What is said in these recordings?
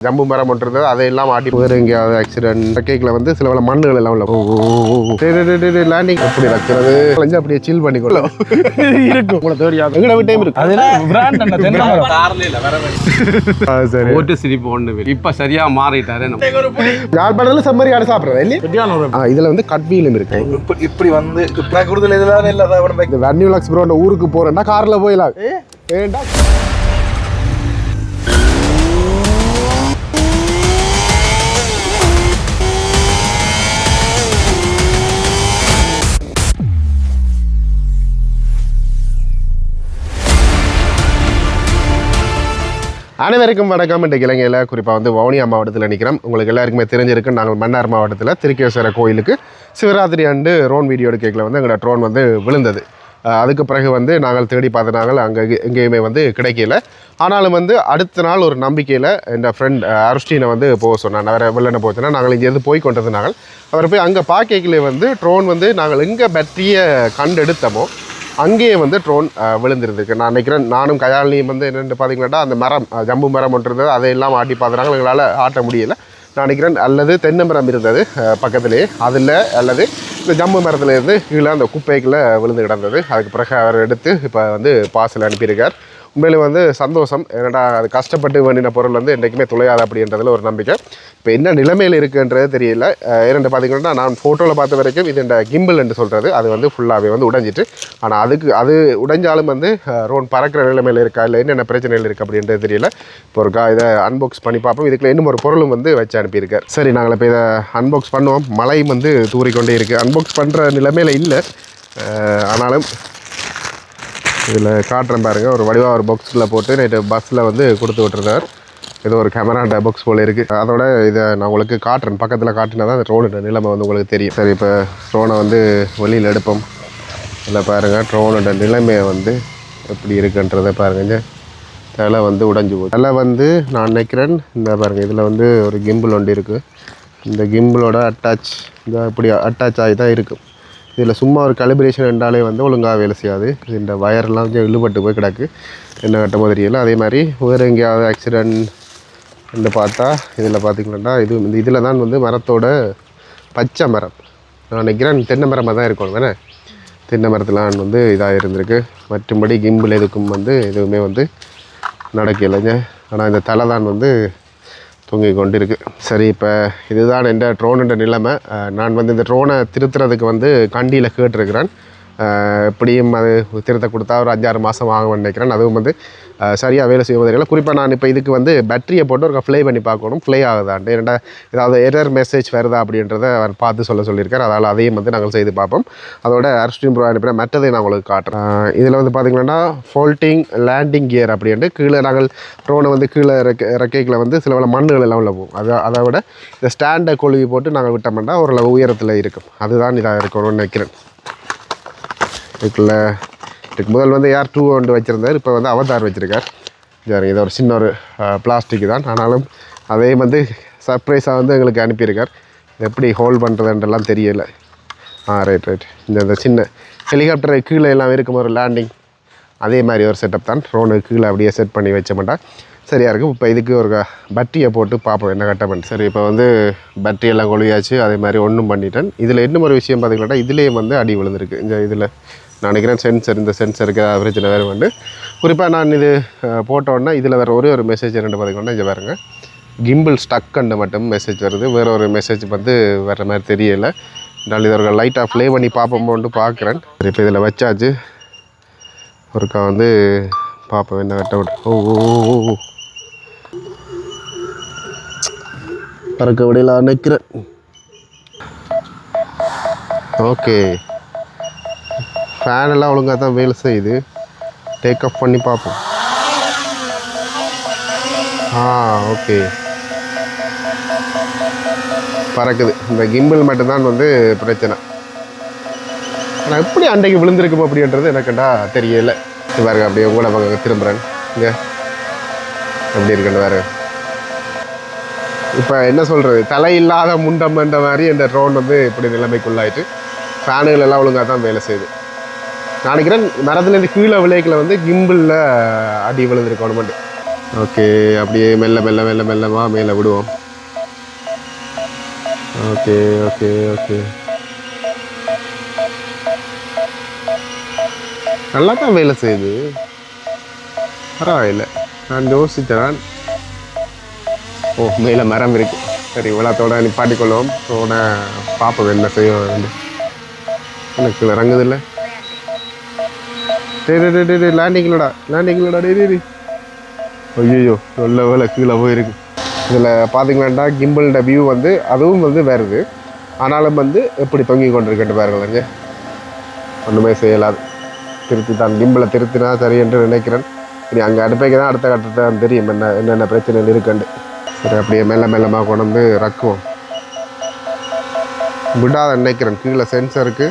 ஜம்பு மரம் ஒன்று இருந்தது அதையெல்லாம் ஆட்டி வேறு எங்கேயாவது ஆக்சிடென்ட் கேக்கில் வந்து சில பல மண்ணுகள் எல்லாம் உள்ள லேண்டிங் எப்படி வைக்கிறது கொஞ்சம் அப்படியே சில் பண்ணிக்கொள்ளும் இருக்கும். உங்களை தேடியாது எங்களை விட்டையும் இருக்கு. பிராண்ட் சரி. ஓட்டு சிரிப்பு ஒண்ணு இப்ப சரியா மாறிட்டாரு நம்ம. யாழ்ப்பாணத்தில் செம்மறி ஆடு சாப்பிட்றது இல்லையா? இதுல வந்து கட்வியிலும் இருக்கு. இப்படி வந்து நான் கொடுத்தல இதெல்லாம் இல்லை வெர்னியூலாக்ஸ் ப்ரோட ஊருக்கு போறேன்டா கார்ல போயிடலாம். ஏண்டா? அனைவருக்கும் வணக்கம். இன்றைக்கு இலங்கையில் குறிப்பாக வந்து வவுனியா மாவட்டத்தில் நிற்கிறோம் உங்களுக்கு எல்லாருக்குமே தெரிஞ்சிருக்கு. நாங்கள் மன்னார் மாவட்டத்தில் திருக்கேஸ்வர கோயிலுக்கு சிவராத்திரி அண்டு ட்ரோன் வீடியோ எடுக்கல வந்து எங்களோட ட்ரோன் வந்து விழுந்தது. அதுக்கு பிறகு வந்து நாங்கள் தேடி பார்த்தனாங்கள் அங்கே எங்கேயுமே வந்து கிடைக்கல. ஆனாலும் வந்து அடுத்த நாள் ஒரு நம்பிக்கையில் இந்த ஃப்ரெண்ட் அருஷ்டீனை வந்து போக சொன்னான். வேறு வெள்ளனை போச்சுன்னா நாங்கள் இங்கேருந்து போய் கொண்டதுனாங்கள் அவர் போய் அங்கே பார்க்கல வந்து ட்ரோன் வந்து நாங்கள் எங்கே பற்றிய கண்டெடுத்தமோ அங்கேயே வந்து ட்ரோன் விழுந்திருந்திருக்கு. நான் நினைக்கிறேன் நானும் கயாலினியும் வந்து என்னென்னு பார்த்தீங்கன்னா அந்த மரம் ஜம்பு மரம் ஒன்று இருந்தது. அதையெல்லாம் ஆட்டி பார்த்துறாங்க எங்களால் ஆட்ட முடியல. நான் நினைக்கிறேன் அல்லது தென்னை மரம் இருந்தது பக்கத்துலேயே. அதில் அல்லது இந்த ஜம்பு மரத்துலேருந்து கீழே அந்த குப்பைக்குள்ளே விழுந்து கிடந்தது. அதுக்கு பிறகு அவர் எடுத்து இப்போ வந்து பார்சல் அனுப்பியிருக்கார். உண்மையிலே வந்து சந்தோஷம். என்னடா அது கஷ்டப்பட்டு வேண்டின பொருள் வந்து என்றைக்குமே துளையாது அப்படின்றதுல ஒரு நம்பிக்கை. இப்போ என்ன நிலைமையில் இருக்குன்றது தெரியல. அஹ் பார்த்தீங்கன்னா நான் ஃபோட்டோவில் பார்த்த வரைக்கும் இது இந்த கிம்பிள் என்று சொல்கிறது அது வந்து ஃபுல்லாகவே வந்து உடைஞ்சிட்டு ஆனால் அதுக்கு அது உடைஞ்சாலும் வந்து ரோன் பறக்கிற நிலைமையில் இருக்கா இல்லை என்னென்ன பிரச்சனைகள் இருக்குது அப்படின்றது தெரியல. இப்போ ஒரு கா இதை அன்பாக்ஸ் பண்ணி பார்ப்போம். இதுக்குள்ள இன்னும் ஒரு பொருளும் வந்து வச்சு அனுப்பியிருக்கார். சரி நாங்கள் இப்போ இதை அன்பாக்ஸ் பண்ணுவோம். மழையும் வந்து தூறிக்கொண்டே இருக்குது அன்பாக்ஸ் பண்ணுற நிலைமையில் இல்லை. ஆனாலும் இதில் காட்டுறேன் பாருங்கள் ஒரு வடிவாக ஒரு பாக்ஸில் போட்டு நைட்டு பஸ்ஸில் வந்து கொடுத்து விட்டுருந்தார். ஏதோ ஒரு கேமரா பாக்ஸ் போல் இருக்குது அதோட இதை நான் உங்களுக்கு காட்டுறேன். பக்கத்தில் காட்டினா தான் அந்த ட்ரோனோட நிலைமை வந்து உங்களுக்கு தெரியும். சரி இப்போ ட்ரோனை வந்து வெளியில் எடுப்போம். இதில் பாருங்கள் ட்ரோனோட நிலைமையை வந்து எப்படி இருக்குன்றதை பாருங்க. தலை வந்து உடஞ்சி போகுது. தலை வந்து நான் நினைக்கிறேன் இந்த பாருங்கள் இதில் வந்து ஒரு கிம்பிள் ஒன்று இருக்குது இந்த கிம்பிளோட அட்டாச் இந்த இப்படி அட்டாச் ஆகி தான் இருக்குது இதில் சும்மா ஒரு கலிபிரேஷன் என்றாலே வந்து ஒழுங்காக வேலை செய்யாது. இந்த வயர்லாம் கொஞ்சம் இழுபட்டு போய் கிடக்கு. என்ன கட்டமோ தெரியல. அதே மாதிரி வேறு எங்கேயாவது ஆக்சிடென்ட் என்று பார்த்தா இதில் பார்த்திங்கன்னா இது இந்த இதில் தான் வந்து மரத்தோட பச்சை மரம். நான் நினைக்கிறேன் தென்னை மரமாக தான் இருக்கணும் தானே? தென்னை மரத்துலாம் வந்து இதாக இருந்திருக்கு. மற்றும்படி கிம்பிள் எதுக்கும் வந்து எதுவுமே வந்து நடக்கலைங்க. ஆனால் இந்த தலை தான் வந்து தூங்கி கொண்டிருக்கு. சரி இப்போ இதுதான் என்ற ட்ரோனுன்ற நிலைமை. நான் வந்து இந்த ட்ரோனை திருத்துறதுக்கு வந்து கண்டியில் கேட்டிருக்கிறேன். எப்படியும் அது திருத்த கொடுத்தா ஒரு அஞ்சாறு மாதம் ஆகும்னு நினைக்கிறேன். அதுவும் வந்து சரியாக வேலை செய்ய தெரியல குறிப்பாக நான் இப்போ இதுக்கு வந்து பேட்டரியை போட்டு ஒரு ஃப்ளை பண்ணி பார்க்கணும். ஃப்ளை ஆகுதாண்டு ஏன்னா ஏதாவது எரர் மெசேஜ் வருதா அப்படின்றத அவர் பார்த்து சொல்ல சொல்லியிருக்கார். அதனால் அதையும் வந்து நாங்கள் செய்து பார்ப்போம். அதோட அர்ஸ்ட்ரீம் ப்ரோ அனுப்பின மெட்டதை நான் உங்களுக்கு காட்டுறேன். இதில் வந்து பார்த்திங்கன்னா ஃபோல்ட்டிங் லேண்டிங் கியர் அப்படின்ட்டு கீழே நாங்கள் ட்ரோனை வந்து கீழே இறக்க இறக்கைக்கில் வந்து சில பல மண்ணுகள் எல்லாம் உள்ள போகும். அதை அதை விட இந்த ஸ்டாண்டை கொழுவி போட்டு நாங்கள் விட்டோம்னா ஓரளவு உயரத்தில் இருக்கும். அதுதான் இதாக இருக்கணும்னு நினைக்கிறேன். இதுக்குள்ள இதுக்கு முதல் வந்து ஏர் டூ ஒன்று வச்சுருந்தார்? இப்போ வந்து அவதார் வச்சுருக்கார். சரி இது ஒரு சின்ன ஒரு பிளாஸ்டிக் தான். ஆனாலும் அதே வந்து சர்ப்ரைஸாக வந்து எங்களுக்கு அனுப்பியிருக்கார். எப்படி ஹோல்ட் பண்ணுறதுன்றலாம் தெரியலை. ஆ ரைட் ரைட் இந்த இந்த சின்ன ஹெலிகாப்டர் கீழே எல்லாம் இருக்கும் ஒரு லேண்டிங் அதே மாதிரி ஒரு செட்டப் தான். ட்ரோனுக்கு கீழே அப்படியே செட் பண்ணி வச்ச மாட்டேன் சரியாக இருக்கும். இப்போ இதுக்கு ஒரு பட்டியை போட்டு பார்ப்போம் என்ன கட்ட பண்ணி சரி இப்போ வந்து பட்டியெல்லாம் கொழுவியாச்சு அதே மாதிரி ஒன்றும் பண்ணிட்டேன். இதில் இன்னும் ஒரு விஷயம் பார்த்துக்கலாட்டா இதுலேயே வந்து அடி விழுந்திருக்கு. இந்த இதில் நான் நினைக்கிறேன் சென்சர் இந்த சென்சருக்கு ஆவரேஜில் வேறு வந்து குறிப்பாக நான் இது அஹ், போட்ட உடனே இதில் வேறு ஒரே ஒரு மெசேஜ் ரெண்டு பார்த்திங்கன்னா இங்கே பாருங்க. கிம்பிள் ஸ்டக்குன்னு மட்டும் மெசேஜ் வருது. வேறு ஒரு மெசேஜ் வந்து வர்ற மாதிரி தெரியலை. நான் இதை ஒரு லைட்டாக ப்ளே பண்ணி பார்ப்போமோன்ட்டு பார்க்குறேன். சரி இப்போ இதில் வச்சாச்சு. ஒருக்கா வந்து பார்ப்போம் என்ன கட்ட ஓ ஓ ஓ, ஓ பறக்க விடையில நிற்கிறேன் ஓகே. ஃபேன் எல்லாம் ஒழுங்காக தான் வேலை செய்யுது. டேக் ஆஃப் பண்ணி பார்ப்போம். ஆ ஓகே. பறக்குது. இந்த கிம்பிள் மட்டும்தான் வந்து பிரச்சனை. ஆனால் எப்படி அன்றைக்கு விழுந்திருக்கும் அப்படின்றது எனக்குண்டா தெரியல. இது பாருங்க அப்படியே உங்களை பங்க திரும்புகிறேன் இங்கே. எப்படி இருக்குன்னு பாருங்க. இப்போ என்ன சொல்கிறது தலை இல்லாத முண்டம்ன்ற மாதிரி இந்த ட்ரோன் வந்து இப்படி நிலைமைக்குள்ளாயிட்டு ஃபேனுகள் எல்லாம் ஒழுங்காக தான் வேலை செய்யுது. நான் நினைக்கிறேன் மரத்துலேருந்து கீழே விளையக்கில் வந்து கிம்பிளில் அடி விழுந்திருக்கணும் கவர்மெண்ட் ஓகே அப்படியே மெல்ல மெல்ல மெல்ல மெல்லமாக மேலே விடுவோம். ஓகே ஓகே ஓகே நல்லா தான் வேலை செய்யுது. பரவாயில்லை. நான் யோசித்தேன். ஓ மேலே மரம் இருக்கு. சரி இவ்வளோத்தோட நிப்பாட்டிக்கொள்வோம். உடனே பார்ப்போம் என்ன செய்வோம் எனக்கு இறங்குதில்ல டேய் டேய், டேய் டேய் லேண்டிங்களடா லேண்டிங்களடா டே டே ஐயோ நல்ல வேலை கீழே போயிருக்கு. இதில் பார்த்தீங்கன்னா கிம்பிளோட வியூ வந்து அதுவும் வந்து வருது ஆனாலும் வந்து எப்படி தொங்கி கொண்டிருக்கட்டு பாருங்களேங்க ஒன்றுமே செய்யலாது. திருத்தி தான் கிம்பிளை திருத்தினா சரி என்று நினைக்கிறேன். இனி அங்கே அடுப்பைக்கு தான் அடுத்த கட்டத்தை தான் தெரியும் என்ன என்னென்ன பிரச்சனைகள் இருக்குண்டு. சரி அப்படியே மெல்ல மெல்லமாக கொண்டு வந்து ரக்குவோம் விடாத நினைக்கிறேன் கீழே சென்சருக்கு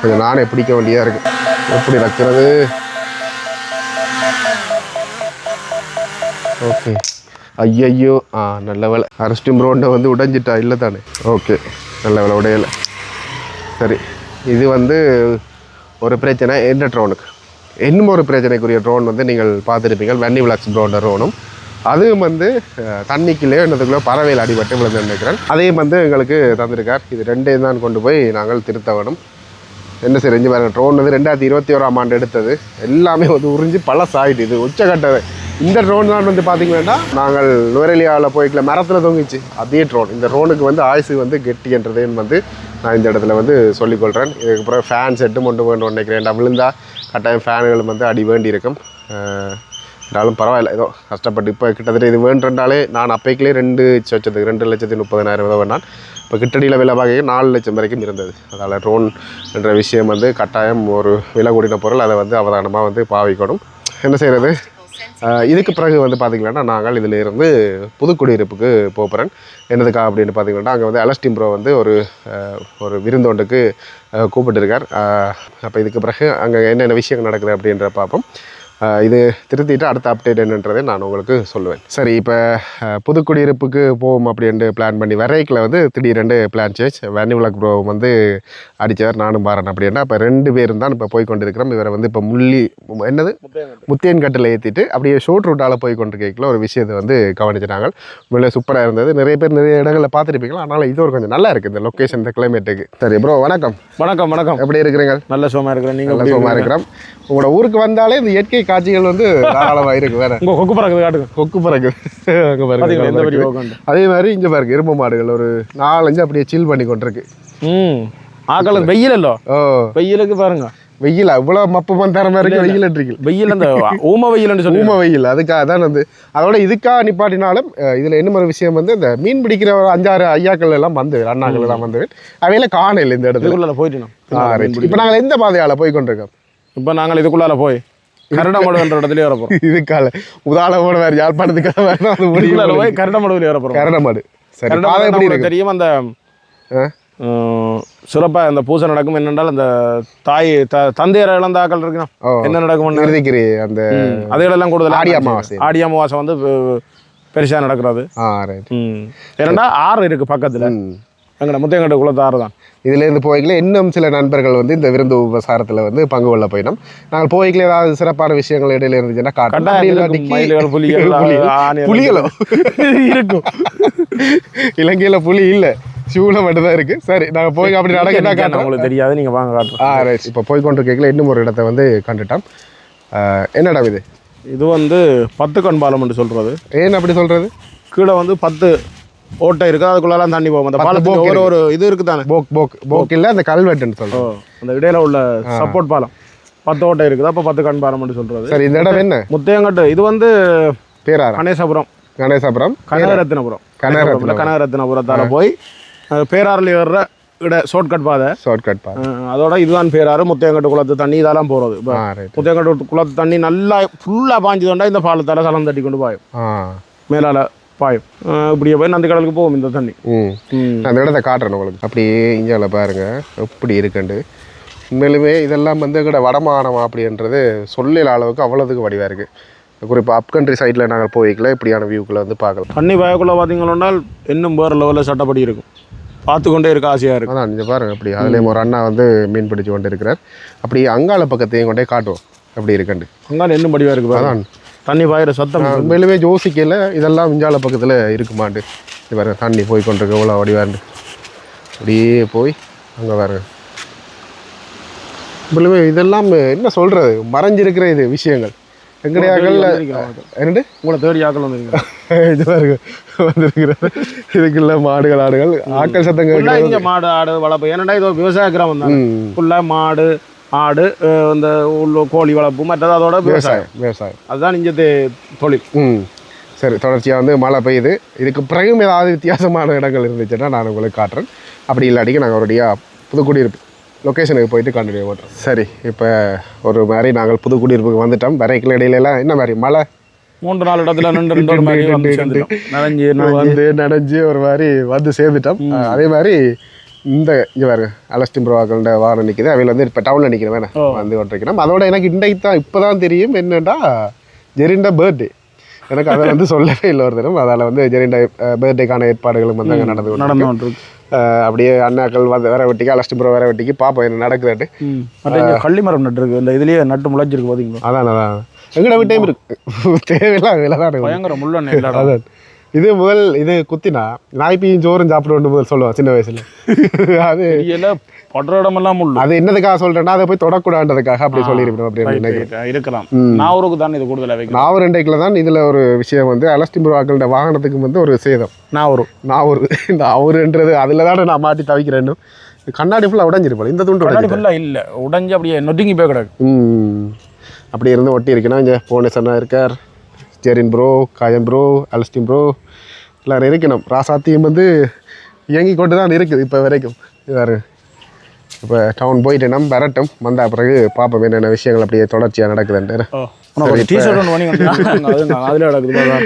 கொஞ்சம் நானே பிடிக்க வேண்டியதாக இருக்குது எப்படி வைக்கிறது? ஓகே ஐயையோ. ஆ நல்ல வேலை. அரஸ்டிம் ரோண்டை வந்து உடைஞ்சிட்டா இல்லை தானே ஓகே நல்ல வேலை உடையலை. சரி. இது வந்து ஒரு பிரச்சனை எந்த ட்ரோனுக்கு இன்னும் ஒரு பிரச்சனைக்குரிய ட்ரோன் வந்து நீங்கள் பார்த்துருப்பீங்க வன்னி விளாக்ஸ் ப்ரோண்ட ட்ரோனும் அதுவும் வந்து தண்ணிக்குள்ளேயோ தண்ணிக்குள்ளே என்னதுக்குள்ளே பறவையில் அடிபட்டு விழுந்து நினைக்கிறேன் அதையும் வந்து எங்களுக்கு தந்திருக்கார். இது ரெண்டையும் தான் கொண்டு போய் நாங்கள் திருத்த வேணும் என்ன செஞ்சு பாருங்கள் ட்ரோன் வந்து ரெண்டாயிரத்தி இருபத்தி ஓராம் ஆண்டு எடுத்தது. எல்லாமே வந்து உறிஞ்சி பழசாயிட்டு இது உச்சக்கட்டது இந்த ட்ரோன் தான் வந்து பார்த்தீங்கன்னா நாங்கள் நுவரெலியாவில் போய்க்கல மரத்தில் தொங்கிச்சு. அதே ட்ரோன் இந்த ட்ரோனுக்கு வந்து ஆயுசு வந்து கெட்டின்றதுன்னு வந்து நான் இந்த இடத்துல வந்து சொல்லிக்கொள்கிறேன் இதுக்கப்புறம் ஃபேன் செட்டு மட்டும் வேணும் நினைக்கிறேன். விழுந்தா கட்டாயம் ஃபேனுகளும் வந்து அடி வேண்டி இருக்கும் இருந்தாலும் பரவாயில்ல. ஏதோ கஷ்டப்பட்டு இப்போ கிட்டத்தட்ட இது வேண்டுன்றாலே நான் அப்பைக்கிலே ரெண்டு லட்சத்துக்கு ரெண்டு லட்சத்தி முப்பதனாயிரம் ரூபா வேண்டாம் இப்போ கிட்டடியில் விலை பார்க்க நாலு லட்சம் வரைக்கும் இருந்தது. அதனால் ட்ரோன் என்ற விஷயம் வந்து கட்டாயம் ஒரு விலை கூடின பொருள். அதை வந்து அவதானமாக வந்து பாவிக்கணும். என்ன செய்கிறது இதுக்கு பிறகு வந்து பார்த்திங்கன்னா நாங்கள் இதில் இருந்து புதுக்குடியிருப்புக்கு போகிறேன் என்னதுக்கா அப்படின்னு பார்த்தீங்கன்னா அங்கே வந்து அலஸ்டிம் ப்ரோ வந்து ஒரு ஒரு விருந்தோண்டுக்கு கூப்பிட்டுருக்கார். அப்போ இதுக்கு பிறகு அங்கே என்னென்ன விஷயங்கள் நடக்குது அப்படின்ற பார்ப்போம். இது திருத்திட்டு அடுத்த அப்டேட் என்னன்றதை நான் உங்களுக்கு சொல்லுவேன். சரி இப்போ புதுக்குடியிருப்புக்கு போவோம் அப்படின்ட்டு பிளான் பண்ணி வரைக்கில் வந்து திடீரெண்டு பிளான் சேஞ்ச் வேனி விளாக் ப்ரோ வந்து அடித்தவர் நானும் பாரன் அப்படின்னா இப்போ ரெண்டு பேரும் தான் இப்போ போய் கொண்டிருக்கிறோம். இவரை வந்து இப்போ முள்ளி என்னது? முத்தியன் கட்டில் ஏற்றிட்டு அப்படியே ஷோர்ட் ரூட்டால் போய் கொண்டிருக்கல ஒரு விஷயத்தை வந்து கவனிச்சிட்டாங்க. உண்மையிலே சூப்பராக இருந்தது. நிறைய பேர் நிறைய இடங்களில் பார்த்துருப்பீங்களா? அதனால் இது ஒரு கொஞ்சம் நல்லா இருக்குது இந்த லொக்கேஷன் இந்த கிளைமேட்டுக்கு சரி ப்ரோ வணக்கம். வணக்கம் வணக்கம். எப்படி இருக்கிறீங்க? நல்ல சுகமா இருக்கிறேன். நீங்க நல்ல சுகமாக இருக்கிறோம். உங்களோட ஊருக்கு வந்தாலே இந்த இயற்கை காட்சிகள் வந்து தாராளமாக இருக்கு வேற. உங்க கொக்கு பறக்குது காட்டுங்க. கொக்கு பறக்கு அங்கே பாருங்க அதே மாதிரி இங்கே பாருங்க எருமை மாடுகள் ஒரு நாலஞ்சு அப்படியே சில் பண்ணி கொண்டிருக்கு. ம். ஆக்களுக்கு வெயில் இல்லோ ஓ. வெயிலுக்கு பாருங்க. வெயில்? அவ்வளோ மப்பு மந்தார மாதிரி இருக்கு வெயில் இருக்கு. வெயில் அந்த ஊம வெயில்னு சொல்லி ஊம வெயில் அதுக்காக தான் வந்து அதோட இதுக்காக நிப்பாட்டினாலும் இதுல என்ன ஒரு விஷயம் வந்து இந்த மீன் பிடிக்கிற அஞ்சாறு ஐயாக்கள் எல்லாம் வந்து அண்ணாக்கள் எல்லாம் வந்து அவையில காணல இந்த இடத்துல. போயிட்டு இப்போ நாங்கள் எந்த பாதையால போய் கொண்டிருக்கோம்? இப்போ நாங்கள் இதுக்குள்ளால போய் கரடமடுன்ற இடத்துலயே வர போறோம். இதுக்கால உதாரணமான வேறு யாழ்ப்பாணத்துக்காக வேறு அது போய் கரடமடுவில் சரி பாதை எப்படி இருக்கு? தெரியும் அந்த ஆ? ம், சிறப்பா அந்த பூசை நடக்கும். என்னென்றால் அந்த தாய் த தந்தையர் இழந்த ஆக்கள் இருக்கணும் என்ன நடக்கும் இறுதிக்கிரி அந்த அதுகளெல்லாம் கூடுதல் ஆடி அமாவாசை. ஆடி அமாவாசை வந்து பெருசா நடக்கிறது. ஏன்னா ஆறு இருக்கு பக்கத்துல. எங்கட முத்தையங்கட்ட குளத்து ஆறு தான் இதுல இருந்து போய்க்கல இன்னும் சில நண்பர்கள் வந்து இந்த விருந்து உபசாரத்துல வந்து பங்கு கொள்ள போயிடும். நாங்கள் போய்க்கல ஏதாவது சிறப்பான விஷயங்கள் இடையில இருந்துச்சுன்னா புலிகள், இருக்கும். இலங்கையில புலி இல்ல. ஷூல மட்டும் தான் இருக்கு. சரி நாங்க போய் அப்படி நடக்கிட்டா நிக்க காட்டுறோம். உங்களுக்கு தெரியாது. நீங்க வாங்க காட்டுறோம். ஆ ரைட் இப்போ போய் கொண்டு கேட்கல இன்னும் ஒரு இடத்த வந்து கண்டுட்டோம். என்னடா இது? இது வந்து பத்து கண் பாலம் சொல்றது. ஏன் அப்படி சொல்றது? கீழே வந்து பத்து ஓட்டை இருக்கு? அதுக்குள்ளலாம் தண்ணி போகும் அந்த பாலத்துக்கு போக்கு ஒரு ஒரு இது இருக்கு தானே போக் போக் போக் இல்ல அந்த கல்வெட்டுன்னு ஓ, சொல்றோம். அந்த இடையில உள்ள சப்போர்ட் பாலம். பத்து ஓட்டை இருக்குது. அப்போ பத்து கண் பாலம் சொல்றது. சரி இந்த இடம் என்ன? முத்தையங்கட்டு. இது வந்து பேராரா? கணேசபுரம். கணேசாபுரம். கனகரத்தினபுரம் கனகரத்தினபுரம். கனகரத்தினபுரத்தால போய் பேராறுல ஏறுற இட ஷார்ட்கட் பாதை. ஷார்ட்கட் பா அஹ், அதோட இதுதான் பேராறு. முத்தையங்கட்டு குளத்து தண்ணி இதெல்லாம் ரைட் முத்தையங்கட்டு குளத்து தண்ணி நல்லா ஃபுல்லா பாஞ்சதுண்டா இந்த பாலத்தால சலம் தட்டி கொண்டு பாயும் மேலால பாயும் இப்படியே போய் நந்தி கடலுக்கு போகும் இந்த தண்ணி. அந்த இடத்த காட்டுறேன் உங்களுக்கு. அப்படியே இந்தியாவில் பாருங்க. எப்படி இருக்குண்டு. உண்மையிலுமே இதெல்லாம் வந்து கூட வடமாகாணம் அப்படின்றது சொல்லில அளவுக்கு அவ்வளோதுக்கு வடிவாக இருக்குது குறிப்பாக அப் கண்ட்ரி சைடில் நாங்கள் போய்க்கல இப்படியான வியூக்களை வந்து பார்க்கலாம். தண்ணி பயக்குள்ள பார்த்தீங்கன்னா இன்னும் வேறு லெவலில் சட்டப்படி இருக்கும். பார்த்து கொண்டே இருக்க ஆசையாக இருக்கும். அதான் இங்கே பாருங்க அப்படி அதுலேயும் ஒரு அண்ணா வந்து மீன் பிடிச்சு கொண்டு இருக்கிறார். அப்படி அங்காள பக்கத்தையும் கொண்டே காட்டுவோம். அப்படி இருக்குண்டு. அங்கே இன்னும் படிவாக இருக்கு பாருங்க. அதான். தண்ணி பாயிற சத்தம் உண்மையிலுமே யோசிக்கல. இதெல்லாம் விஞ்ஞான பக்கத்தில் இருக்குமாண்டு. இது பாருங்க தண்ணி போய் கொண்டிருக்கு. இவ்வளோ வடிவாண்டு அப்படியே போய் அங்கே பாருங்க. உண்மையிலுமே இதெல்லாம் என்ன சொல்கிறது மறைஞ்சிருக்கிற இது விஷயங்கள். எங்கடையாக்கள் என்னண்டு? உங்களை தேடி ஆக்கள் வந்துருக்கீங்க இது பாருங்க வந்திருக்கிறது. இதுக்குள்ள மாடுகள் ஆடுகள். ஆக்கள் சத்தம் மாடு ஆடு வளர்ப்பு. ஏன்னா இது ஒரு விவசாய கிராமம் தான். ஃபுல்லாக மாடு ஆடு இந்த உள்ள கோழி வளர்ப்பு மற்றது அதோட விவசாயம் விவசாயம் அதுதான் இங்கே தொழில் ம் சரி தொடர்ச்சியாக வந்து மழை பெய்யுது இதுக்கு பிறகும் ஏதாவது வித்தியாசமான இடங்கள் இருந்துச்சுன்னா நான் உங்களுக்கு காட்டுறேன் அப்படி இல்லாட்டிக்கு நாங்கள் ஒருடியாக புதுக்குடியிருப்பு லொக்கேஷனுக்கு போயிட்டு கண்டினியூ பண்ணுறோம் சரி இப்போ ஒரு மாதிரி நாங்கள் புது குடியிருப்புக்கு வந்துட்டோம் வரைக்கில் இடையில எல்லாம் என்ன மாதிரி மழை மூன்று நாலு இடத்துல நின்று ரெண்டு ஒரு மாதிரி வந்து நனைஞ்சு நனைஞ்சு வந்து நனைஞ்சு ஒரு மாதிரி வந்து சேர்ந்துட்டோம் அதே மாதிரி இந்த இங்கே பாருங்க அலஸ்டின் ப்ரோவாக்களோட வாகனம் நிற்குது அவையில் வந்து இப்போ டவுனில் நிற்கிறேன் வேணாம் ஓ. வந்து கொண்டிருக்கிறோம் அதோட எனக்கு இன்றைக்கு தான் இப்போ தான் தெரியும் என்னடா ஜெரிண்ட பர்த்டே எனக்கு அதை வந்து சொல்லவே இல்லை ஒரு தரம் அதால் வந்து ஜெரிண்ட பர்த்டேக்கான ஏற்பாடுகளும் வந்து அங்கே நடந்து நடந்து அப்படியே அண்ணாக்கள் வந்து வேற வெட்டிக்கு அலஸ்டின் ப்ரோ வேற வெட்டிக்கு பார்ப்போம் என்ன நடக்குதுட்டு ம். மற்ற இங்கே கள்ளி மரம் நட்டுருக்கு. இந்த இதுலேயே நட்டு முளைச்சிருக்கு பார்த்தீங்களா அதான் அதான் எங்கட வீட்டையும் இருக்கு. தேவையில்லாம் அதில் தான். பயங்கர இல்லாட அதான். இது முதல் இது குத்தினா நாய்ப்பியும் சோறும் சாப்பிடுவோம் முதல் சொல்லுவான் சின்ன வயசுல. அது தெரியல படுற இடமெல்லாம் முள்ளு. அது என்னதுக்காக சொல்றேன்னா அதை போய் தொடக்கூடாதுன்றதுக்காக அப்படி சொல்லியிருக்கணும் அப்படின்னு இருக்கலாம். நாவூருக்கு தான் இது கூடுதலாக வைக்கணும். நாவூர் ரெண்டைக்கில் தான் இதுல ஒரு விஷயம் வந்து அலஸ்டிம்புருவாக்களோட வாகனத்துக்கு வந்து ஒரு சேதம். நாவூர். நாவூர். இந்த அவருன்றது அதில் தானே நான் மாட்டி தவிக்கிறேன் கண்ணாடி ஃபுல்லாக உடஞ்சிருப்போம் இந்த துண்டு கண்ணாடி ஃபுல்லாக இல்லை உடஞ்சி அப்படியே நொட்டிங்கி போய் கிடக்கு. ம். அப்படி இருந்து ஒட்டி இருக்குன்னா இங்கே போனேசன்னா இருக்கார். Jerin bro Kayan bro Alastin bro எல்லாரும் இருக்கணும். ராசாத்தியும் வந்து இயங்கி கொண்டு தான் இருக்குது இப்போ வரைக்கும். வேறு இப்போ டவுன் போயிட்டு நம்ம வரட்டும். வந்த பிறகு பார்ப்போம் என்னென்ன விஷயங்கள் அப்படியே தொடர்ச்சியாக நடக்குதுன்ட்டு.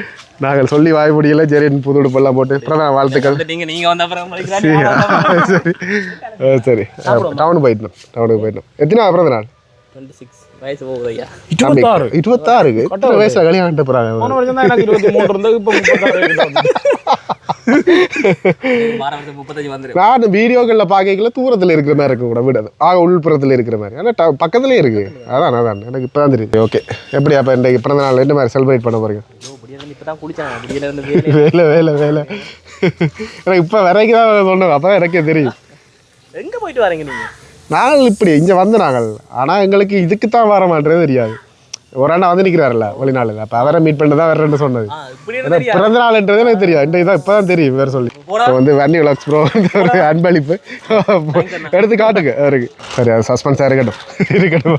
நாங்கள் சொல்லி வாய் முடியல ஜெரின் புது உடுப்பெல்லாம் போட்டு. பிரதம வாழ்த்துக்கள். சரி ஆ, சரி. டவுனுக்கு போயிட்டோம் டவுனுக்கு போயிட்டோம் எத்தனை பிறந்த நாள்? டுவெண்ட்டி சிக்ஸ் வயசு போகுது ஐயா. இருபத்தாறு. இருபத்தாறுக்கு எத்தனை வயசுல கல்யாணம் போகிறாங்க போன வருஷம் தான் எனக்கு இருபத்தி மூணு இருந்தது இப்போ முப்பத்தாறு இருக்குது. வார வருஷம் முப்பத்தஞ்சு வந்துரு நான் வீடியோக்களில் பார்க்கல தூரத்தில் இருக்கிற மாதிரி இருக்கும் கூட வீடு அது ஆக உள்புறத்தில் இருக்கிற மாதிரி. ஆனால் ட- பக்கத்துலேயே இருக்கு. அதான் அதான். எனக்கு இப்போ தான் தெரியுது. ஓகே. எப்படி அப்போ இன்றைக்கு பிறந்த நாள் என்ன மாதிரி செலிப்ரேட் பண்ண போறீங்க? வேலை வேலை வேலை எனக்கு இப்போ வரைக்கும் தான் சொன்னோம் அப்போ எனக்கே தெரியும். எங்க போயிட்டு வரீங்க நீங்க? நாங்கள் இப்படி இங்கே வந்து நாங்கள் ஆனால் எங்களுக்கு இதுக்கு தான் வர மாட்டேறது தெரியாது. ஒரு அண்ணா வந்து நிற்கிறாருல்ல வெளிநாளில் அப்போ அவரை மீட் பண்ணி தான் வரேன்னு சொன்னது. பிறந்த நாள்ன்றது எனக்கு தெரியாது. இந்த இதான் இப்போ தான் தெரியும் வேறு சொல்லி. இப்போ வந்து வன்னி விளாக்ஸ் ப்ரோ ஒரு அன்பளிப்பு. எடுத்து காட்டுங்க அவருக்கு. சரி அது சஸ்பென்ஸாக இருக்கட்டும். இருக்கட்டும்.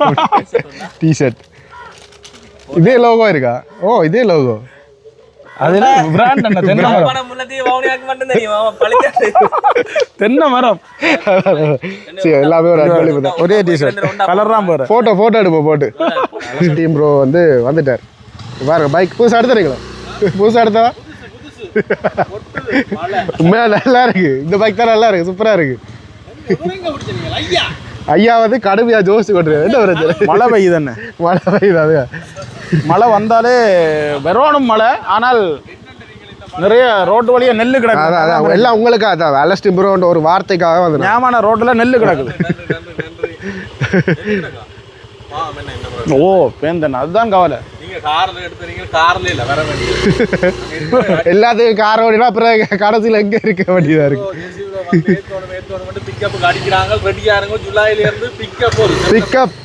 டிஷர்ட் இதே லோகோ இருக்கா? ஓ இதே லோகோ அதுல பிராண்ட் என்ன தென்னை மரம். தென்னை மரம். சரி எல்லாமே ஒரு அன்பளிப்பு தான் ஒரே டிஷர்ட் கலர் தான் போற ஃபோட்டோ ஃபோட்டோ எடுப்போம் போட்டு டீம் ப்ரோ வந்து வந்துட்டார். பாருங்க பைக் புதுசாக எடுத்துறீங்களா? புதுசாக எடுத்தா? உண்மையா நல்லா இருக்கு. இந்த பைக் தான் நல்லா இருக்கு. சூப்பராக இருக்கு. ஐயா வந்து கடுமையாக ஜோசிச்சு கொண்டிருக்காரு. என்ன பிரச்சனை? மழை பெய்யுது என்ன மழை பெய்யுது மழை வந்தாலே வெறோனும் மழை ஆனால் நிறைய ரோட்டு வழியா நெல்லு அதான் கிடக்கு அதான் எல்லாம் உங்களுக்கு? அதான் அலஸ்டின் ப்ரோன்ற ஒரு வார்த்தைக்காக வந்து ஞாபகம் ரோட்டுல நெல்லு கிடக்குது ஓ பேந்தன் அதுதான் கவலை. நீங்க கார்ல எடுத்துறீங்க கார்ல இல்ல வேற எல்லாத்துக்கும் கார் ஓடினா அப்புறம் கடைசியில் எங்கே இருக்க வேண்டியதாக இருக்கு? பிக்கப்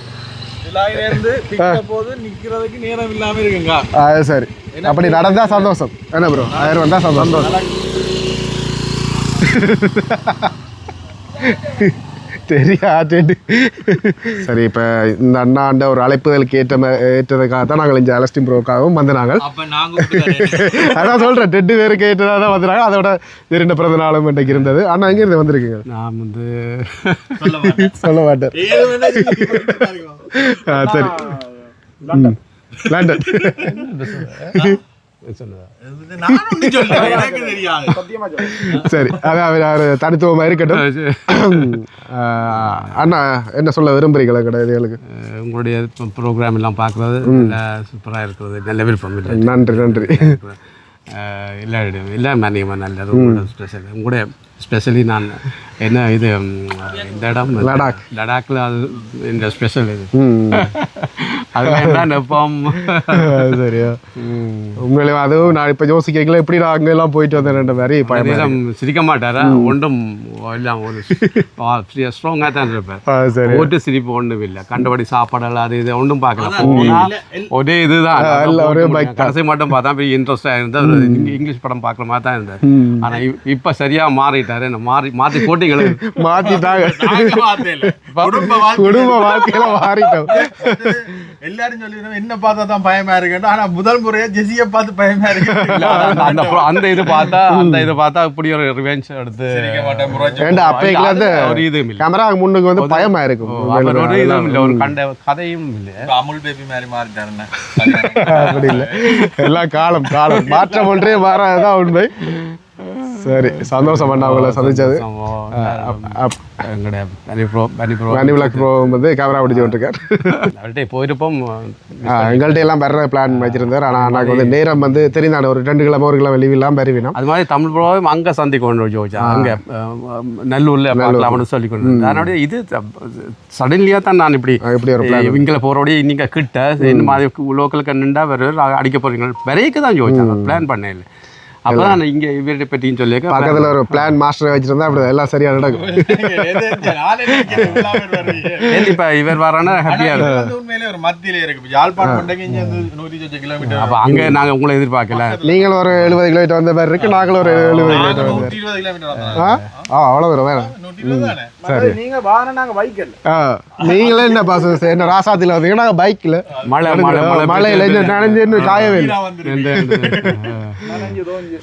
அது சரி அப்படி நடந்தா சந்தோஷம் என்ன ப்ரோ ஆயிரம் வந்தா சந்தோஷம் தெரியாது சரி இப்போ இந்த அண்ணாண்ட ஒரு அழைப்புதலுக்கு ஏற்ற மா- ஏற்றதுக்காக தான் நாங்கள் இங்கே அலஸ்டின் ப்ரோக்காகவும் வந்து நாங்கள் அப்ப நாங்க அதான் சொல்கிறேன் ரெண்டு பேருக்கு ஏற்றதாக தான் வந்துறாங்க அதோட இரண்டு பிறந்த நாளும் இன்றைக்கு இருந்தது. அண்ணா எங்கே இருந்து வந்திருக்கீங்க? நான் வந்து சொல்ல மாட்டேன். ஆ, சரி. லண்டன். சரி அதான் அவர் அவர் தனித்துவமாக இருக்கட்டும். அண்ணா என்ன சொல்ல விரும்புறீங்களா கிடையாது எங்களுக்கு உங்களுடைய ப்ரோக்ராம் எல்லாம் பார்க்குறது நல்ல சூப்பராக இருக்கிறது. நல்ல விருப்பம் இல்லை நன்றி நன்றி. எல்லா இடம் எல்லா மேனியமாக நல்லது. உங்களோட ஸ்பெஷல் உங்களுடைய ஸ்பெஷலி நான் என்ன இது இந்த இடம் லடாக். லடாக்ல அது இந்த ஸ்பெஷல் இது. ம். அதுல தான் எப்பவும் சரியா? உண்மையிலே அதுவும் நான் இப்போ யோசிக்கல எப்படி நான் அங்கெல்லாம் போயிட்டு வந்தேன் மாதிரி. நேரம் சிரிக்க மாட்டாரா? ஒன்றும் எல்லாம் ஒரு ஸ்ட்ராங்காக தான் சரி. ஓட்டு சிரிப்பு ஒன்றும் இல்லை கண்டபடி சாப்பாடெல்லாம் அது இது ஒன்றும் பார்க்கல. போனா ஒரே இதுதான். ஒரே போட்டு தான். கடைசி மட்டும் பார்த்தா பெரிய இன்ட்ரெஸ்டாக இங்க- இங்கிலீஷ் படம் பார்க்குற மாதிரி தான் இருந்தார் ஆனா இப்ப சரியா மாறிட்டாரு. மாறி மாத்தி போட்டீங்களே மாத்திட்டாங்க. குடும்ப வாழ்க்கை குடும்ப வாழ்க்கையில மாறிட்டோம். எல்லாரும் சொல்லிடுறோம் என்ன பார்த்தா தான் பயமா இருக்கு ஆனா முதல் முறையா ஜெசியை பார்த்து பயமா இருக்கு அந்த- இது பார்த்தா அந்த இது பார்த்தா இப்படி ஒரு ரிவெஞ்ச் எடுத்து ஏண்டா அப்பைக்குல ஒரு இதுவும் இல்லை. கேமரா முன்னுக்கு வந்து பயமா இருக்கும். ஒரு இதுவும் இல்லை ஒரு கண்ட கதையும் இல்லை. அமுல் பேபி மாதிரி மாறிட்டாருன்னு அப்படி இல்லை. எல்லாம் காலம் காலம். மாற்றம் ஒன்றே மாறாததான் உண்மை. சரி சந்தோஷம் அண்ணா உங்களை சந்திச்சது. வந்து கேமரா பிடிச்சி விட்டுருக்கார் அவர்கிட்ட போயிருப்போம். ஆ, எங்கள்ட்ட எல்லாம் வர்ற பிளான் வச்சிருந்தார். ஆனால் அண்ணாக்கு வந்து நேரம் வந்து தெரிந்தான ஒரு ரெண்டு கிழமை ஒரு கிழமை லீவ் இல்லாமல் வருவினோம் அது மாதிரி தமிழ் ப்ரோவும் அங்கே சந்தி கொண்டு யோசிச்சா அங்கே நல்லூர்ல பார்க்கலாம்னு சொல்லி கொண்டு. அதனால இது சடன்லியாக தான் நான் இப்படி இப்படி ஒரு பிளான் இவங்கள போகிறோடய இன்னைக்கு கிட்ட இந்த மாதிரி லோக்கலுக்கு நின்றா வேறு அடிக்க போறீங்க வரைக்கும் தான் யோசிச்சாங்க பிளான் பண்ணல அப்போ தான் இங்கே இவர்கிட்ட பற்றியும் சொல்லியிருக்க பக்கத்தில் ஒரு பிளான் மாஸ்டர் வச்சிருந்தா அப்படி எல்லாம் சரியா நடக்கும். இப்போ இவர் வரானா ஹாப்பியாக இருக்கும். உண்மையிலே ஒரு மத்தியிலே இருக்கு. யாழ்ப்பாணம் கொண்டங்க இங்க வந்து நூற்றி சொச்ச கிலோமீட்டர். அப்போ அங்கே நாங்கள் உங்களை எதிர்பார்க்கல. நீங்களும் ஒரு எழுபது கிலோமீட்டர் வந்த மாதிரி இருக்கு நாங்களும் ஒரு எழுபது கிலோமீட்டர் வந்த நூற்றி இருபது கிலோமீட்டர் வந்தோம் ஆ? ஆ அவ்வளோ தூரம் வேணும். சரி. நீங்க வாகனம் நாங்க பைக் ஆ நீங்களே என்ன பாஸ் என்ன ராசாத்தில் வந்தீங்க நாங்கள் பைக்கில் மழை மழை மழை மழையில் இன்னும் நனைஞ்சு இன்னும் காயவே இந்த- ம்.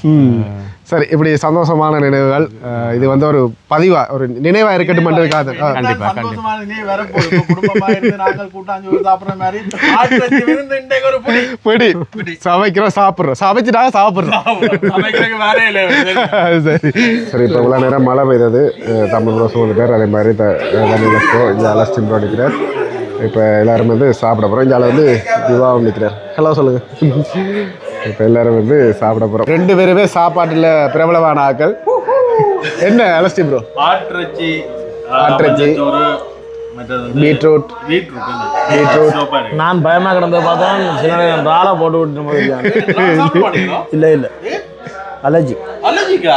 சரி இப்படி சந்தோஷமான நினைவுகள் இது வந்து ஒரு பதிவா ஒரு நினைவா இருக்கட்டும்ன்றதுக்காக ஆ, கண்டிப்பா புடி. சமைக்கிறோம் சாப்பிட்றோம். சமைச்சுட்டா சாப்பிட்றோம். சரி. சரி இப்போ இவ்வளோ நேரம் மழை பெய்தது. தமிழ் ரோஸ் வந்துட்டார் அதே மாதிரி அலஸ்டின் நிற்கிறார் இப்போ எல்லாரும் வந்து சாப்பிட போகிறோம் இங்கே வந்து திவாவும் நிற்கிறார் ஹலோ சொல்லுங்க. இப்போ எல்லாரும் வந்து சாப்பிட போகிறோம் ரெண்டு பேருமே சாப்பாட்டில் பிரபலமான ஆட்கள். என்ன அலஸ்டி ப்ரோ ஆட்டிறைச்சி ஆட்டிறைச்சி. பீட்ரூட். பீட்ரூட். நான் பயமா கிடந்த பார்த்தா சின்ன ராலா போட்டு விட்டு? இல்ல இல்ல. அலர்ஜி அலர்ஜிக்கா?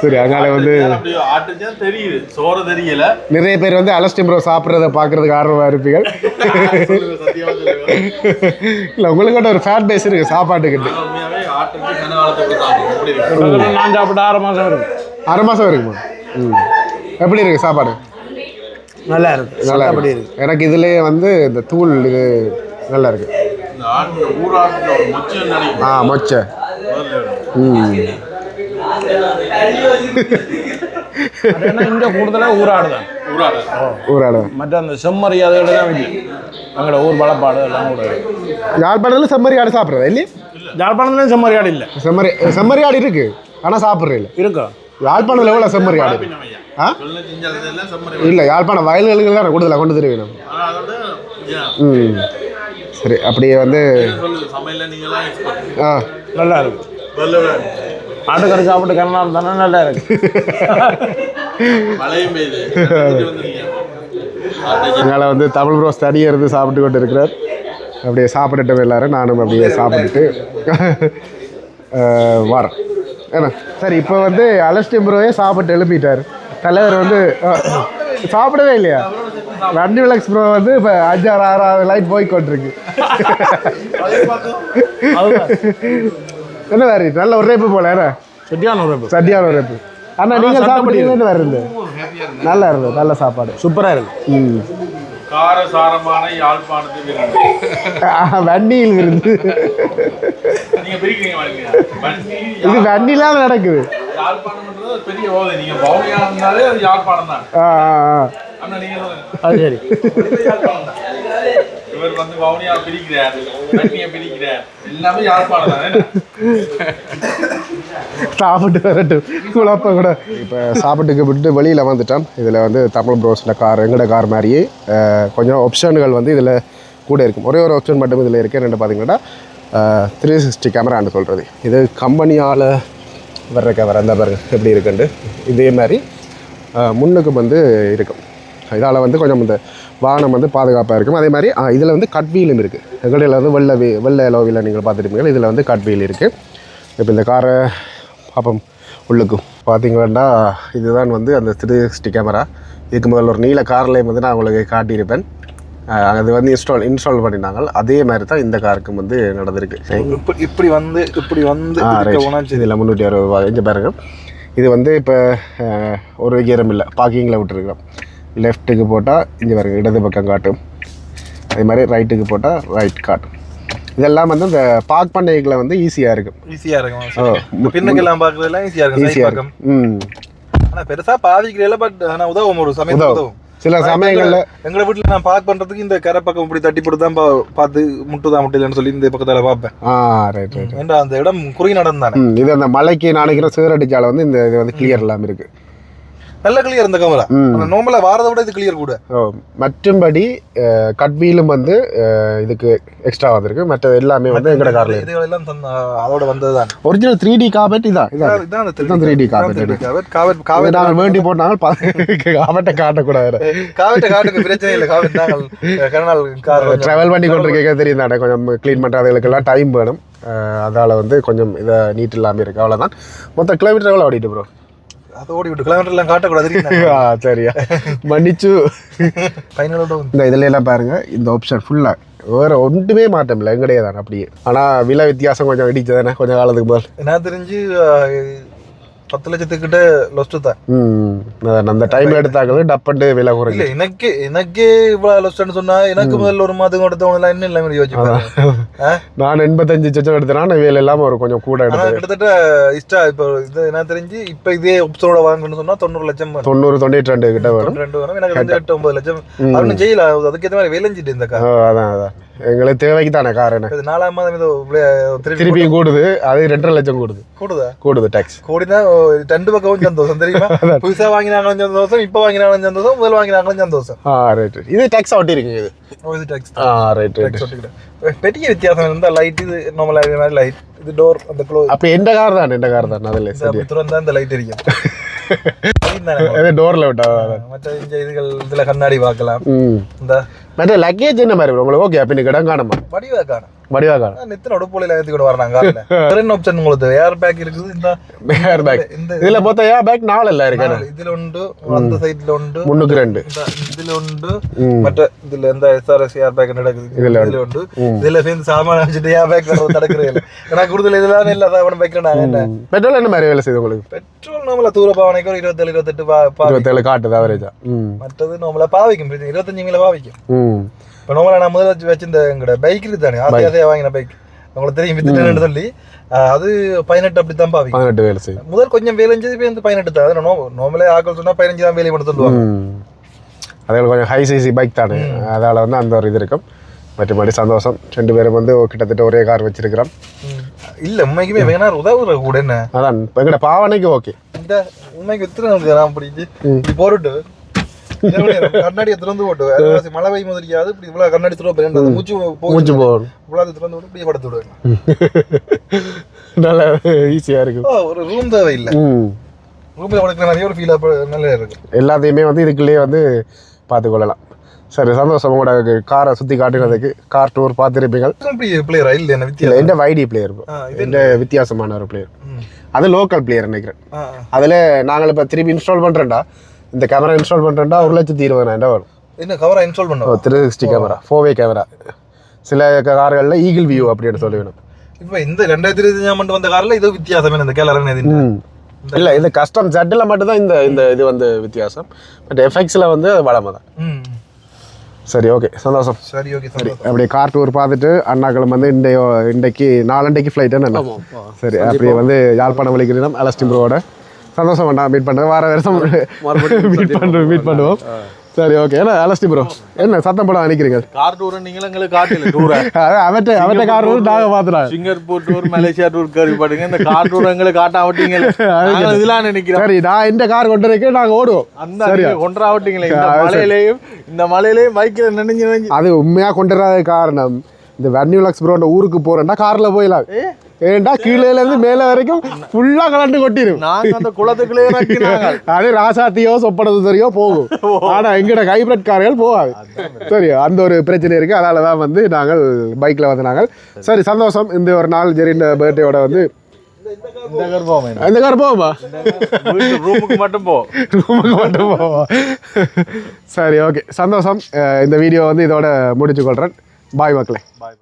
சரி அதனால வந்து தெரியுது? சோறு தெரியல. நிறைய பேர் வந்து அலஸ்டி ப்ரோ சாப்பிட்றத பார்க்கறதுக்கு ஆர்வமாக இருப்பீங்க. இல்லை உங்களுக்கிட்ட ஒரு ஃபேட் பேஸ் இருக்குது சாப்பாட்டுக்கிட்ட. எப்படி இருக்கு? நான் சாப்பிட்டு ஆறு மாசம் இருக்கு அரை மாதம் இருக்குமா? ம். எப்படி இருக்குது சாப்பாடு? நல்லா இருக்கு. நல்லா சட்டப்படி இருக்கு. எனக்கு இதுலேயே வந்து இந்த தூள் இது நல்லா இருக்கு. ஆ மொச்சை. ம். அது என்ன இங்க கூடுதலா ஊராடு தான்? ஊராடு. ஊராடு. மற்ற அந்த தான் எங்களோட ஊர் வளப்பாடு எல்லாம் கூட. யாழ்ப்பாணத்தில் செம்மறி ஆடு சாப்பிட்றது இல்லையா? யாழ்ப்பாணத்துலேயும் செம்மறியாடு இல்லை. செம்மறி செம்மறி ஆடு இருக்கு ஆனால் சாப்பிட்றது இல்லை இருக்கும் யாழ்ப்பாணத்தில் எவ்வளோ செம்மறி ஆடு இருக்கு? ஆ? செம்மறி இல்லை யாழ்ப்பாணம் வயல்களுக்கு தான் கூடுதலாக கொண்டு ம். சரி அப்படியே வந்து ஆ. நல்லா இருக்கு சொல்லுவேன் ஆட்டுக்கறி சாப்பிட்டு கண்ணால் தானே நல்லா இருக்கு அதனால் வந்து தமிழ் ரோஸ் தனியாக இருந்து சாப்பிட்டு கொண்டு இருக்கிறார் அப்படியே சாப்பிட்டுட்டு எல்லாரும் நானும் அப்படியே சாப்பிட்டுட்டு வரேன் ஏன்னா சரி இப்போ வந்து அலஸ்டிம் ப்ரோவே சாப்பிட்டு எழுப்பிட்டார். தலைவர் வந்து சாப்பிடவே இல்லையா? வண்டி விளக்ஸ் ப்ரோ வந்து இப்போ அஞ்சாறு ஆறாவது லைட் போய் கொண்டிருக்கு என்ன வேறு நல்ல ஒரு ரேப்பு போல என்ன? செட்டியான ஒரு சட்டியான ஒரு ரேப்பு அண்ணா நீங்கள் சாப்பிட்டீங்கன்னு வேறு இருந்து நல்லா இருந்தது நல்ல சாப்பாடு. சூப்பரா இருக்கு. ம். கார சாரமான யாழ்ப்பாணத்து வண்டியில் இருந்து இது வண்டிலாம் நடக்குது. யாழ்ப்பாணம்ன்றது ஒரு பெரிய நீங்க பவுனியா இருந்தாலே அது யாழ்ப்பாணம் தான். அது சரி. இவர் வந்து வவுனியா பிரிக்கிறார் வன்னியை பிரிக்கிறார். எல்லாமே யாழ்ப்பாணம் தான்? சாப்பிட்டு வரட்டும். குழப்பம் கூட. இப்போ சாப்பிட்டுக்கு விட்டு வெளியில் வந்துட்டோம். இதில் வந்து தமிழ் ப்ரோஸில் கார் எங்கட கார் மாதிரியே அஹ், கொஞ்சம் ஆப்ஷன்கள் வந்து இதில் கூட இருக்கும். ஒரே ஒரு ஆப்ஷன் மட்டும் இதில் இருக்குது ரெண்டு பார்த்தீங்கன்னா த்ரீ சிக்ஸ்டி கேமரான்னு சொல்கிறது இது கம்பெனியால் வர்ற கேமரா அந்த பாருங்க எப்படி இருக்குண்டு இதே மாதிரி முன்னுக்கு வந்து இருக்கும். இதால் வந்து கொஞ்சம் இந்த வாகனம் வந்து பாதுகாப்பாக இருக்கும். அதே மாதிரி இதில் வந்து கட் வீலும் இருக்குது எங்கடையில் வந்து வெள்ளை வீ வெள்ளை எலோ வீலை நீங்கள் பார்த்துருப்பீங்க. இதில் வந்து கட் வீல் இருக்குது இப்போ இந்த காரை பார்ப்போம் உள்ளுக்கும் பார்த்தீங்கன்னா இதுதான் வந்து அந்த த்ரீ சிக்ஸ்டி கேமரா இதுக்கு முதல்ல ஒரு நீல கார்லேயும் வந்து நான் உங்களுக்கு காட்டியிருப்பேன். அது வந்து இன்ஸ்டால் இன்ஸ்டால் பண்ணினாங்க அதே மாதிரி தான் இந்த காருக்கும் வந்து நடந்திருக்கு. இப்படி வந்து இப்படி வந்து உணர்ச்சி. இதில் முந்நூற்றி அறுபது ரூபா இங்கே பாருங்க. இது வந்து இப்போ ஒரு கீரம் இல்லை பார்க்கிங்கில் விட்டுருக்குறோம். லெஃப்ட்டுக்கு போட்டால் இங்கே பாருங்க இடது பக்கம் காட்டும். அதே மாதிரி ரைட்டுக்கு போட்டால் ரைட் காட்டும். இதெல்லாம் வந்து இந்த பார்க் பண்ணைகளை வந்து ஈஸியாக இருக்கும். ஈஸியா இருக்கும். பின்னுக்கெல்லாம் பாக்குறதுலாம் ஈஸியா இருக்கும். ஈஸியாக இருக்கும். ம். ஆனா பெருசா பாதிக்கிறீங்களா பட் ஆனா உதவும். ஒரு சமயத்துல உதவும். சில சமயங்களில் எங்களை வீட்டுல நான் பார்க் பண்றதுக்கு இந்த கரை பக்கம் இப்படி தட்டி போட்டு தான் பார்த்து முட்டுதான் முட்டிலன்னு சொல்லி இந்த பக்கத்தால பார்ப்பேன். ஆ ரைட் ரைட் அந்த இடம் குறுகி நடந்தானே இது அந்த மலைக்கு நாளைக்கிற சீரடிச்சால வந்து இந்த இது வந்து கிளியர் இல்லாமல் இருக்குது நல்ல கிளியர். நார்மலா வாரதை விட இது கிளியர் கூட. ஓ மற்றும்படி கட் வீலும் வந்து இதுக்கு எக்ஸ்ட்ரா வந்திருக்கு. மற்ற எல்லாமே வந்து எங்கட காரில் இதுகள் எல்லாம் அதோட வந்ததுதான். ஒரிஜினல் த்ரீ டி காபெட் இதான். இதான் இதான் அந்த இதுதான் 3D carpet. காவட் காவட் அது காவட் நாங்கள் வேண்டி போட்டாங்க காபெட்டை காட்டக்கூடாது காவட்ட காட்டுக்கு பிரச்சனை இல்லை. காவட் நாங்கள் கருநாள் கார் ட்ராவல் பண்ணி கொண்டு இருக்க தெரியும் தானே. கொஞ்சம் க்ளீன் பண்ணுறதுக்கெல்லாம் டைம் வேணும். அதால் வந்து கொஞ்சம் இதை நீட் இல்லாமல் இருக்குது அவ்வளோதான் மொத்த கிலோமீட்டர் எவ்வளோ ஓடிட்டு ப்ரோ ஓடி விட்டு கிலோமீட்டர் எல்லாம் காட்டக்கூடாது சரியா. மன்னிச்சு. ஃபைனலோட இந்த இதுல எல்லாம் பாருங்க இந்த ஆப்ஷன் ஃபுல்லாக வேற ஒன்றுமே மாட்டோம்ல எங்கடையே தான் அப்படியே. ஆனால் விலை வித்தியாசம் கொஞ்சம் இடிச்சதானே கொஞ்சம் காலத்துக்கு முதல் என்ன தெரிஞ்சு பத்து லட்சத்துக்கிட்ட லொஸ்ட்டு தான். அந்த டைம் எடுத்தாங்களும் டப்பண்டு விலை இல்ல குறைஞ்சு எனக்கு எனக்கே இவ்வளவு லொஸ்ட்னு சொன்னா எனக்கு முதல்ல ஒரு மாதம் கொடுத்தவங்க என்ன இல்லாம யோசிச்சு பாருங்க. நான் எண்பத்தஞ்சு சொச்சம் எடுத்தேன்னா வேலை இல்லாமல் ஒரு கொஞ்சம் கூட ஆனா எடுத்து கிட்டத்தட்ட இஷ்டா இப்ப இது என்ன தெரிஞ்சு இப்ப இதே ஆப்ஷனோட வாங்கணும்னு சொன்னா தொண்ணூறு லட்சம். தொண்ணூறு தொண்ணூற்றி ரெண்டு கிட்ட வரும். ரெண்டு வரும். எனக்கு எட்டு ஒன்பது லட்சம். அவனு செய்யல அதுக்கேற்ற மாதிரி விளைஞ்சிட்டு இந்த கார். அதான் அதான். எங்களுக்கு தேவைக்கு தானே கார் என்ன? நாலாம் மாதம் திருப்பி கூடுது. அது ரெண்டரை லட்சம் கூடுது. கூடுதா? கூடுது டேக்ஸ் கோடினா ரெண்டு பக்கமும் சந்தோஷம் தெரியுமா புதுசா வாங்கினாங்களும் சந்தோஷம் இப்ப வாங்கினாங்களும் சந்தோஷம் முதல் வாங்கினாங்களும் சந்தோஷம் ஆ ரைட் இது டேக்ஸ் ஒட்டி இருக்குங்க இது ஓ, இது டேக்ஸ் ஆ ரைட் ரைட் பெரிய வித்தியாசம் இருந்தா லைட் இது நார்மலா இதே மாதிரி லைட் இது டோர் அந்த க்ளோ அப்போ எந்த கார் தான் எந்த கார் தான் அதில் சரி திறந்தா இந்த லைட் எரியும் இதுதானே. அது டோரில் விட்டா மற்ற இந்த இதுகள் இதுல கண்ணாடி பார்க்கலாம் ம் இந்த மற்ற லக்கேஜ் என்ன மாதிரி? உங்களுக்கு ஓகே அப்போ இன்னைக்கு இடம் காணுமா? வடிவா காணும். வடிவா காணும். நெத்தின உடுப்பொழில ஏற்றி கூட வராங்க ரெண்டு ஆப்ஷன் உங்களுக்கு ஏர் பேக் இருக்குது இந்த ஏர் பேக் இந்த இதில் மொத்தம் ஏர் பேக் நாலு இல்லை இருக்கு இதுல உண்டு அந்த சைடுல உண்டு. முன்னுக்கு ரெண்டு. இந்த இதுல உண்டு. மற்ற இதுல எந்த எஸ்ஆர்எஸ் ஏர் பேக் நடக்குது இதுல உண்டு. இதுல சேர்ந்து சாமான வச்சுட்டு ஏர் பேக் இல்லை நான் கூடுதல் இதெல்லாம் இல்ல வைக்கிறேன் நான். என்ன? பெட்ரோல் என்ன மாதிரி வேலை செய்யுது உங்களுக்கு? பெட்ரோல் நம்மள தூர பாவனைக்கு ஒரு இருபத்தேழு இருபத்தெட்டு இருபத்தேழு காட்டுது அவரேஜா மற்றது நம்மள பாவிக்கும். இருபத்தஞ்சு மீல பாவிக்கும். ம். இப்போ நம்மள நான் முதல்ல வச்சு வச்சிருந்த எங்கட பைக் இருக்கு தானே ஆசை ஆசையா வாங்கின பைக் உங்களுக்கு தெரியும் வித்துட்டேன்னு சொல்லி. அது பதினெட்டு அப்படி தான் பாவிக்கும் பதினெட்டு வேலை செய்யும். முதல் கொஞ்சம் வேலைஞ்சது இப்போ வந்து பதினெட்டு தான். அது நோ- நார்மலே ஆக்கள் சொன்னா பதினஞ்சு தான் வேலை பண்ண சொல்லுவாங்க. ம். அதில் கொஞ்சம் ஹை சிசி பைக் தானே. அதால் வந்து அந்த ஒரு இது இருக்கும். மற்றபடி சந்தோஷம். ரெண்டு பேரும் வந்து கிட்டத்தட்ட ஒரே கார் வச்சிருக்கிறோம். இல்ல உண்மைக்குமே வேணா உதவுற கூட என்ன? அதான் எங்கட பாவனைக்கு ஓகே இந்த உண்மைக்கு வித்துற நான் இப்படி போட்டுட்டு கண்ணாடியை திறந்து போட்டு மழை பெய்யும் இருக்காது இப்படி இவ்வளவு கண்ணாடி திறந்து மூச்சு மூச்சு போகணும் இவ்வளவு திறந்து விட்டு இப்படியே படுத்து விடுவேன். நல்லா ஈஸியாக இருக்கும். ஓ, ஒரு ரூம் தேவை இல்லை ரூம்ல படுக்கிற மாதிரியே ஒரு ஃபீல் நல்லா இருக்கு எல்லாத்தையுமே வந்து இதுக்குள்ளேயே வந்து பார்த்துக்கொள்ளலாம். சரி சந்தோஷம் உங்களோட காரை சுற்றி காட்டுறதுக்கு கார் டூர் பார்த்துருப்பீங்க பிளேயரா இல்ல என்ன வித்தியாசம்? எந்த வைடி பிளேயர் ஆ, எந்த வித்தியாசமான ஒரு பிளேயர். அது லோக்கல் பிளேயர் நினைக்கிறேன். அதில் நாங்கள் இப்போ திருப்பி இன்ஸ்டால் பண்ணுறேன்டா இந்த கேமரா இன்ஸ்டால் பண்ணுறேன்டா ஒரு லட்சத்தி இருபதாயிரம் வரும். என்ன கவரா இன்ஸ்டால் பண்ண three sixty camera four way camera சில கார்களில் ஈகிள் வியூ அப்படின்னு சொல்லி வேணும். இப்ப இந்த ரெண்டாயிரத்தி இருபத்தி ஆண்டு வந்த கார்ல இது வித்தியாசம் இந்த கேலரன் இல்லை இது கஸ்டம் செட்டில் மட்டும்தான் இந்த இந்த இது வந்து வித்தியாசம். பட் எஃபெக்ட்ஸில் வந்து வளமை தான். சரி ஓகே சந்தோஷம். சரி ஓகே சந்தோஷம். அப்படியே கார் டூர் பார்த்துட்டு அண்ணாக்களும் வந்து இன்றையோ இன்றைக்கு நாலண்டைக்கு ஃப்ளைட்டு என்ன? சரி அப்படியே வந்து யாழ்ப்பாணம் வலிக்கிறோம் அலஸ்டிம் ப்ரோட சந்தோஷம் வேண்டாம் மீட் பண்ணுறேன் வார வருஷம் மீட் பண்ணுறோம் மீட் பண்ணுவோம். சரி ஓகே என்ன அலஸ்டி ப்ரோ என்ன சத்தம் படம் நினைக்கிறீங்க கார் டூர் நீங்களும் எங்களுக்கு காட்டல டூரை அவட்ட அவட்ட கார் டூர் நாங்கள் பார்த்துறாங்க சிங்கப்பூர் டூர் மலேசியா டூர் கேள்விப்படுங்க இந்த கார் டூர் எங்களுக்கு காட்டாவட்டீங்க இதெல்லாம் நினைக்கிறோம். சரி நான் இந்த கார் கொண்டு இருக்கேன் நாங்கள் ஓடுவோம். அந்த நீங்க கொண்டாவட்டீங்களே இந்த மலையிலையும் இந்த மலையிலையும் பைக்ல நினைஞ்சு நினைஞ்சு. அது உண்மையாக கொண்டு காரணம். இந்த வென்யூலக்ஸ் ப்ரோன்ற ஊருக்கு போகிறேன்னா காரில் போயிடலாம். ஏன்டா கீழே இருந்து மேலே வரைக்கும் ஃபுல்லாக கலண்டு கொட்டிடும் நாங்க அந்த குளத்துக்குள்ளே அது ராசாத்தியோ சொப்பனது சரியோ போகும். ஆனா எங்கட ஹைபிரிட் கார்கள் போகாது. சரி அந்த ஒரு பிரச்சனை இருக்கு. அதனால தான் வந்து நாங்கள் பைக்ல வந்து நாங்கள் சரி சந்தோஷம். இந்த ஒரு நாள் ஜெரி இந்த பர்த்டேயோட வந்து இந்த கார் போவோமா ரூமுக்கு மட்டும் போ. ரூமுக்கு மட்டும் போவோம் சரி ஓகே சந்தோஷம். இந்த வீடியோ வந்து இதோட முடிச்சு கொள்றேன் பாய் மக்களே. பாய்